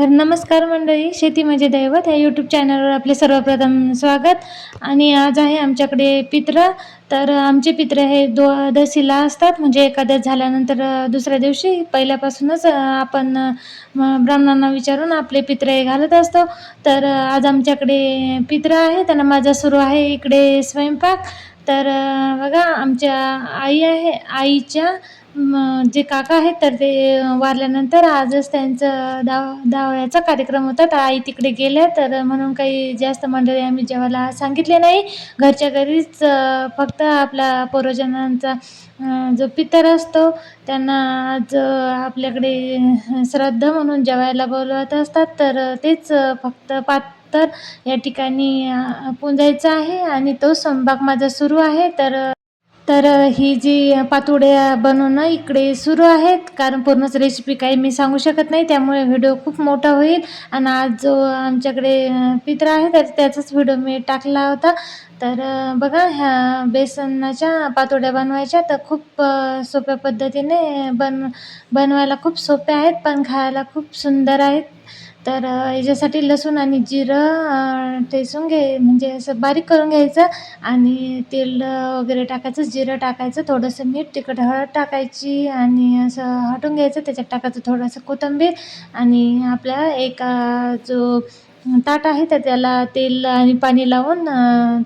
तर नमस्कार मंडळी शेती म्हणजे दैवत या यूट्यूब चॅनलवर आपले सर्वप्रथम स्वागत. आणि आज आहे आमच्याकडे पित्र. तर आमचे पित्र हे द्वादशीला असतात म्हणजे एकादश झाल्यानंतर दुसऱ्या दिवशी पहिल्यापासूनच आपण ब्राह्मणांना विचारून आपले पित्र हे घालत असतो. तर आज आमच्याकडे पित्र आहे त्यांना माझा सुरू आहे इकडे स्वयंपाक. तर बघा आमच्या आई आहे आईच्या जे काका आहेत तर ते वारल्यानंतर आजच त्यांचं दाव दावळ्याचा कार्यक्रम होता. तर आई तिकडे गेल्या तर म्हणून काही जास्त मंडळी आम्ही जेवायला सांगितले नाही. घरच्या घरीच फक्त आपला पूर्वजनांचा जो पितर असतो त्यांना आज आपल्याकडे श्राद्ध म्हणून जेवायला बोलवत असतात. तर तेच फक्त पात तर या ठिकाणी पुंजायचा आहे आणि तो स्वयंपाक माझा सुरू आहे. तर तर ही जी पातोड्या बनवणं इकडे सुरू आहेत. कारण पूर्णच रेसिपी काही मी सांगू शकत नाही. त्यामुळे व्हिडिओ खूप मोठा होईल. आणि आज जो आमच्याकडे पित्र आहे तर त्याचाच व्हिडिओ मी टाकला होता. तर बघा ह्या बेसनाच्या पातोड्या बनवायच्या. तर खूप सोप्या पद्धतीने बन बनवायला खूप सोप्या आहेत पण खायला खूप सुंदर आहेत. तर याच्यासाठी लसूण आणि जिरं ठेसून ठेचून घे म्हणजे असं बारीक करून घ्यायचं आणि तेल वगैरे टाकायचं जिरं टाकायचं थोडंसं मीठ तिखट हळद टाकायची आणि असं हटून घ्यायचं त्याच्यात टाकायचं थोडंसं कोथिंबीर आणि आपला एका जो ताट आहे तर त्याला तेल आणि पाणी लावून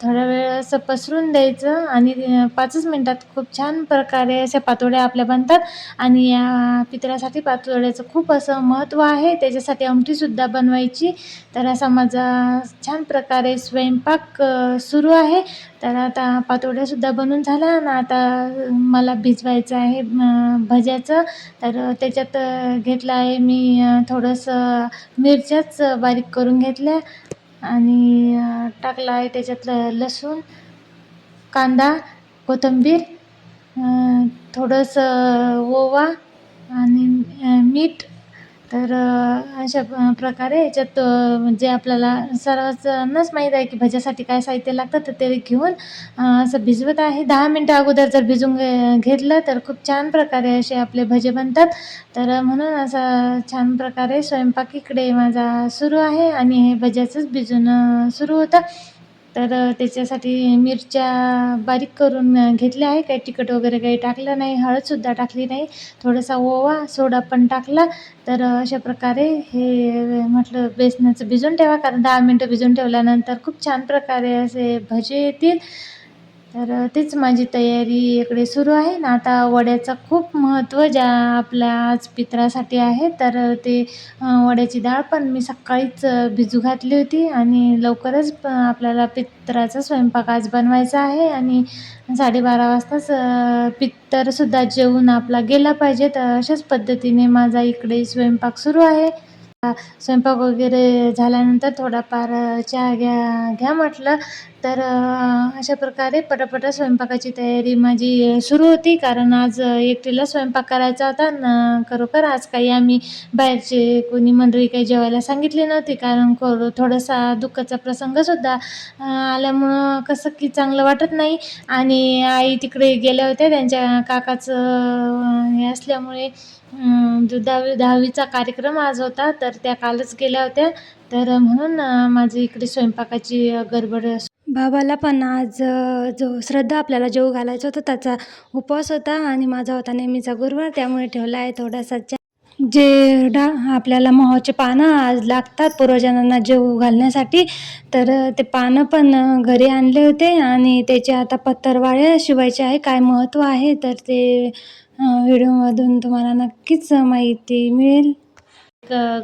थोडा वेळ असं पसरून द्यायचं आणि पाचच मिनटात खूप छान प्रकारे अशा पातोळ्या आपल्या बनतात. आणि या पितळ्यासाठी पातोळ्याचं खूप असं महत्त्व आहे. त्याच्यासाठी आमटीसुद्धा बनवायची. तर असा माझा छान प्रकारे स्वयंपाक सुरू आहे. तर आता पातोड्यासुद्धा बनून झाल्या आणि आता मला भिजवायचं आहे भज्याचं. तर त्याच्यात घेतलं आहे मी थोडंसं मिरच्याच बारीक करून घेतलं आणि टाकला टाकलं आहे त्याच्यातलं लसूण कांदा कोथिंबीर थोडंसं ओवा आणि मीठ तर अशा प्रकारे याच्यात म्हणजे जे आपल्याला सर्वांनाच माहीत आहे की भज्यासाठी काय साहित्य लागतं तर ते घेऊन असं भिजवत आहे. दहा मिनटं अगोदर जर भिजून घे घेतलं तर खूप छान प्रकारे असे आपले भजे बनतात. तर म्हणून असा छान प्रकारे स्वयंपाक इकडे माझा सुरू आहे आणि हे भज्याचंच भिजून सुरू होतं. तर त्याच्यासाठी मिरच्या बारीक करून घेतल्या आहे. काही तिखट वगैरे काही टाकलं नाही. हळदसुद्धा टाकली नाही. थोडासा ओवा सोडा पण टाकला. तर अशा प्रकारे हे म्हटलं बेसनाचं भिजून ठेवा. कारण दहा मिनटं भिजून ठेवल्यानंतर खूप छान प्रकारे असे भजे येतील. तर तेच माझी तयारी इकडे सुरू आहे. ना आता वड्याचं खूप महत्त्व ज्या आपल्या आज पित्रासाठी आहे तर ते वड्याची डाळ पण मी सकाळीच भिजू घातली होती आणि लवकरच प आपल्याला पित्राचा स्वयंपाक आज बनवायचा आहे आणि साडेबारा वाजताच पित्तरसुद्धा जेवून आपला गेला पाहिजे. तर अशाच पद्धतीने माझा इकडे स्वयंपाक सुरू आहे. स्वयंपाक वगैरे झाल्यानंतर थोडाफार चहा घ्या घ्या म्हटलं. तर अशा प्रकारे पटापटा स्वयंपाकाची तयारी माझी सुरू होती. कारण आज एकटीला स्वयंपाक करायचा होता न खरोखर आज काही आम्ही बाहेरचे कोणी मंडळी काही जेवायला सांगितली नव्हती. कारण खरो थोडासा दुःखाचा प्रसंगसुद्धा आल्यामुळं कसं की चांगलं वाटत नाही. आणि आई तिकडे गेल्या होत्या. त्यांच्या काकाचं हे असल्यामुळे जो दहावी दहावीचा कार्यक्रम आज होता. तर त्या कालच गेल्या होत्या. तर म्हणून माझी इकडे स्वयंपाकाची गडबड असू बाबाला पण आज जो श्रद्धा आपल्याला जेवू घालायचा होता त्याचा उपवास होता आणि माझा होता नेहमीचा गुरुवार त्यामुळे ठेवला आहे थोडासा चहा जे डा आपल्याला मोहाचे पानं आज लागतात पूर्वजनांना जेवू घालण्यासाठी. तर ते पानं पण घरी आणले होते आणि त्याचे आता पत्तरवाळ्या शिवायचे आहे. काय महत्त्व आहे? तर ते व्हिडिओमधून तुम्हाला नक्कीच माहिती मिळेल.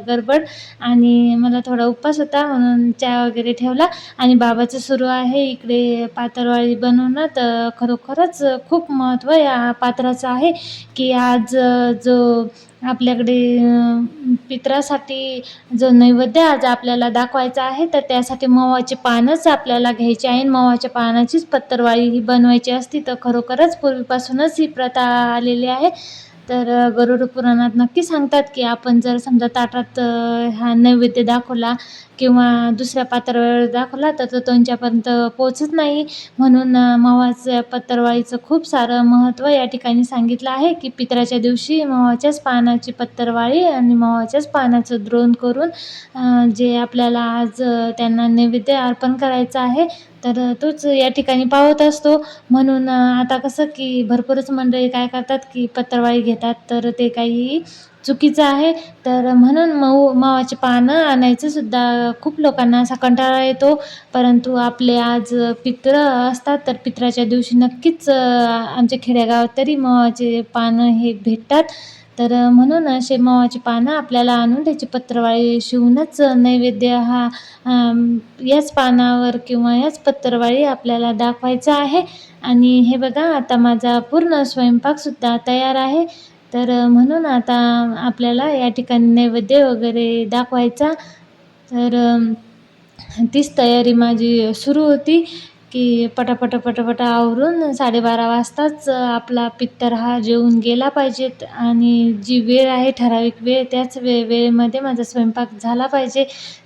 गडबड आणि मला थोडा उपवास होता म्हणून चहा वगैरे ठेवला. आणि बाबाचं सुरू आहे इकडे पातळवाळी बनवणं. तर खरोखरच खूप महत्त्व या पात्राचं आहे की आज जो आपल्याकडे पित्रासाठी जो नैवेद्य आज आपल्याला दाखवायचा आहे तर त्यासाठी मवाचे पानच आपल्याला घ्यायचे आहे. मवाच्या पानाचीच पत्तरवाळी ही बनवायची असती तर खरोखरच पूर्वीपासूनच ही प्रथा आलेली आहे. तर गरुड पुराणात नक्की सांगतात की आपण जर समजा ताटात हा नैवेद्य दाखवला किंवा दुसऱ्या पात्रावर दाखवला तर तो त्यांच्यापर्यंत पोचत नाही. म्हणून मावाचं मवाचं पत्तरवाळीचं खूप सारं महत्त्व या ठिकाणी सांगितलं आहे की पितराच्या दिवशी मावाच्याच पानाची पत्तरवाळी आणि मावाच्याच पानाचं द्रोण करून जे आपल्याला आज त्यांना नैवेद्य अर्पण करायचं आहे तर तोच या ठिकाणी पावत असतो. म्हणून आता कसं की भरपूरच मंडळी काय करतात की पत्रावळी घेतात तर ते काही चुकीचं आहे. तर म्हणून मऊ मावाचे पानं आणायचं सुद्धा खूप लोकांना असा कंटाळा येतो. परंतु आपले आज पित्र असतात तर पित्राच्या दिवशी नक्कीच आमच्या खेडेगावात तरी मावाचे पानं हे भेटतात. तर म्हणून शेमावाची पानं आपल्याला आणून त्याची पत्रवाळी शिवूनच नैवेद्य हा याच पानावर किंवा याच पत्रवाळी आपल्याला दाखवायचा आहे. आणि हे बघा आता माझा पूर्ण स्वयंपाकसुद्धा तयार आहे. तर म्हणून आता आपल्याला या ठिकाणी नैवेद्य वगैरे दाखवायचा. तर तीच तयारी माझी सुरू होती. की पटापट पटापट आवरून साडेबारा वाजताच आपला पित्तर हा जेवून गेला पाहिजेत आणि जी वेळ आहे ठराविक वेळ त्याच वे वेळेमध्ये माझा स्वयंपाक झाला पाहिजे.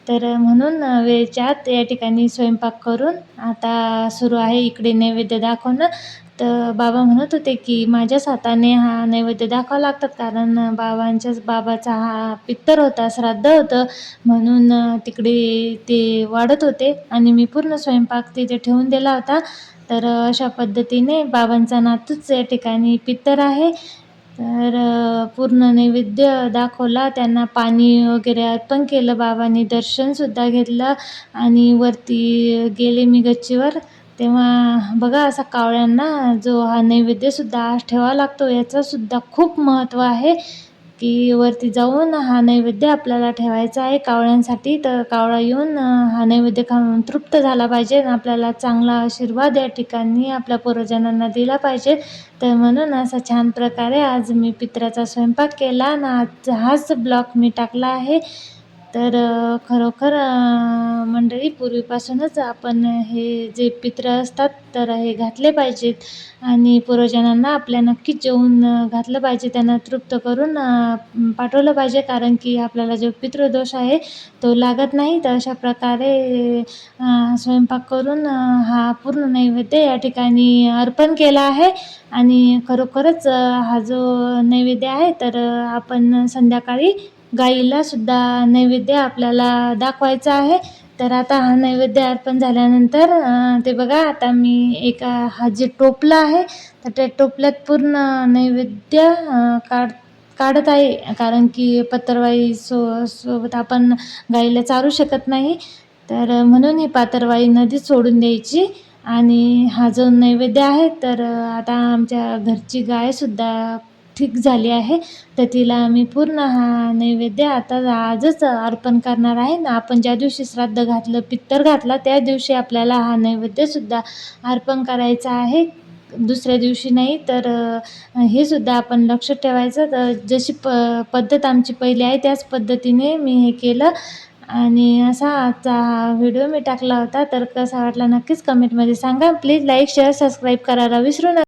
तर म्हणून वेळेच्या आत या ठिकाणी स्वयंपाक करून आता सुरू आहे इकडे नैवेद्य दाखवणं. तर बाबा म्हणत होते की माझ्याच हाताने हा नैवेद्य दाखवावं लागतात. कारण बाबांच्याच बाबाचा हा पित्तर होता श्राद्ध होतं. म्हणून तिकडे ते वाढत होते. आणि मी पूर्ण स्वयंपाक तिथे ठेवून दिला होता. तर अशा पद्धतीने बाबांचा नातूच या ठिकाणी पित्तर आहे. तर पूर्ण नैवेद्य दाखवला. त्यांना पाणी वगैरे अर्पण केलं. बाबांनी दर्शनसुद्धा घेतलं. आणि वरती गेले मी गच्चीवर. तेव्हा बघा असा कावळ्यांना जो हा नैवेद्यसुद्धा आज ठेवावा लागतो याचंसुद्धा खूप महत्त्व आहे की वरती जाऊन हा नैवेद्य आपल्याला ठेवायचा आहे कावळ्यांसाठी. तर कावळा येऊन हा नैवेद्य खाऊन तृप्त झाला पाहिजे आणि आपल्याला चांगला आशीर्वाद या ठिकाणी आपल्या पूर्वजांना दिला पाहिजे. तर म्हणून असा छान प्रकारे आज मी पित्राचा स्वयंपाक केला आणि आज हाच ब्लॉग मी टाकला आहे. तर खरोखर मंडळी पूर्वीपासूनच आपण हे जे पित्र असतात तर हे घातले पाहिजेत. आणि पूर्वजांना आपल्या नक्कीच जेवून घातलं पाहिजे. त्यांना तृप्त करून पाठवलं पाहिजे. कारण की आपल्याला जो पितृदोष आहे तो लागत नाही. तर अशा प्रकारे स्वयंपाक करून हा पूर्ण नैवेद्य या ठिकाणी अर्पण केला आहे. आणि खरोखरच हा जो नैवेद्य आहे तर आपण संध्याकाळी गाईला सुद्धा नैवेद्य आपल्याला दाखवायचा आहे. तर आता हा नैवेद्य अर्पण झाल्यानंतर ते बघा आता मी एका हा जे टोपलं आहे तर त्या टोपल्यात पूर्ण नैवेद्य काढ काढत आहे. कारण की पत्रवाई सो सोबत आपण गाईला चारू शकत नाही. तर म्हणून ही पातरवाई नदीत सोडून द्यायची. आणि हा जो नैवेद्य आहे तर आता आमच्या घरची गायसुद्धा ठीक झाली आहे. तर तिला आम्ही पूर्ण हा नैवेद्य आता आजच अर्पण करणार आहे. ना आपण ज्या दिवशी श्राद्ध घातलं पित्तर घातला त्या दिवशी आपल्याला हा नैवेद्यसुद्धा अर्पण करायचा आहे. दुसऱ्या दिवशी नाही तर हे सुद्धा आपण लक्षात ठेवायचं. तर जशी प पद्धत आमची पहिली आहे त्याच पद्धतीने मी हे केलं. आणि असा आजचा हा व्हिडिओ मी टाकला होता. तर कसा वाटला नक्कीच कमेंटमध्ये सांगा. प्लीज लाईक शेअर सबस्क्राईब करायला विसरू नका.